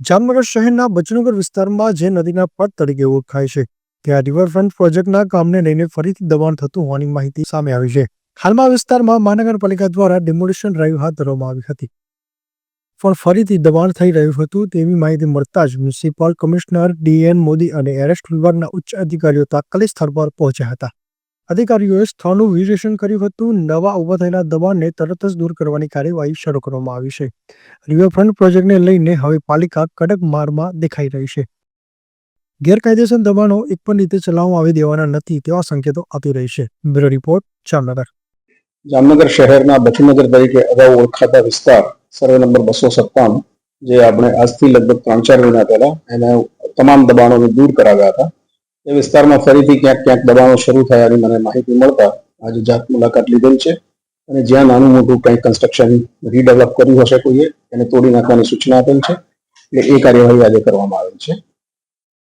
જામનગર શહેરના બચનગર વિસ્તારમાં જે નદીના પટ તરીકે ઓળખાય છે ત્યાં રિવરફ્રન્ટ પ્રોજેક્ટના કામને લઈને ફરીથી દબાણ થતું હોવાની માહિતી સામે આવી છે. હાલમાં વિસ્તારમાં મહાનગરપાલિકા દ્વારા ડિમોલિશન ડ્રાઈવ હાથ ધરવામાં આવી હતી. પણ ફરીથી દબાણ થઈ રહ્યું હતું તેવી માહિતી મળતા જ મ્યુનિસિપલ કમિશનર ડીએન મોદી અને એરેસ્ટ વિભાગના ઉચ્ચ અધિકારીઓ તાત્કાલિક સ્થળ પર પહોંચ્યા હતા. અધિકારીઓએ સ્થળનું વિશ્લેષણ કર્યું હતું. નવા ઊભા થયેલા દબાણને તરત જ દૂર કરવાની કાર્યવાહી શરૂ કરવામાં આવી છે. રિવરફ્રન્ટ પ્રોજેક્ટને લઈને હવે પાલિકા કડક મારમાં દેખાઈ રહી છે. ગેરકાયદેસર દબાણો એક પણ રીતે ચલાવવામાં આવી દેવાના નથી તેવા સંકેતો આપી રહી છે. Bureau report, Jamnagar. જામનગર શહેરના બચુનગર તરીકે અગાઉ ઓળખાતા વિસ્તાર, સર્વે નંબર બસો સત્તાણું, જે આપણે આજથી લગભગ ત્રણ ચાર મહિના પહેલા એને તમામ દબાણોને દૂર કરાવ્યા હતા. એ વિસ્તારમાં ફરીથી ક્યાંક ક્યાંક દબાણો શરૂ થયાની મને માહિતી મળતા આજે જાત મુલાકાત લીધેલ છે. અને જ્યાં નાનું મોટું કંઈ કન્સ્ટ્રક્શન રીડેવલપ કર્યું હશે કોઈએ, એને તોડી નાખવાની સૂચના આપેલ છે. એટલે એ કાર્યવાહી આજે કરવામાં આવેલ છે.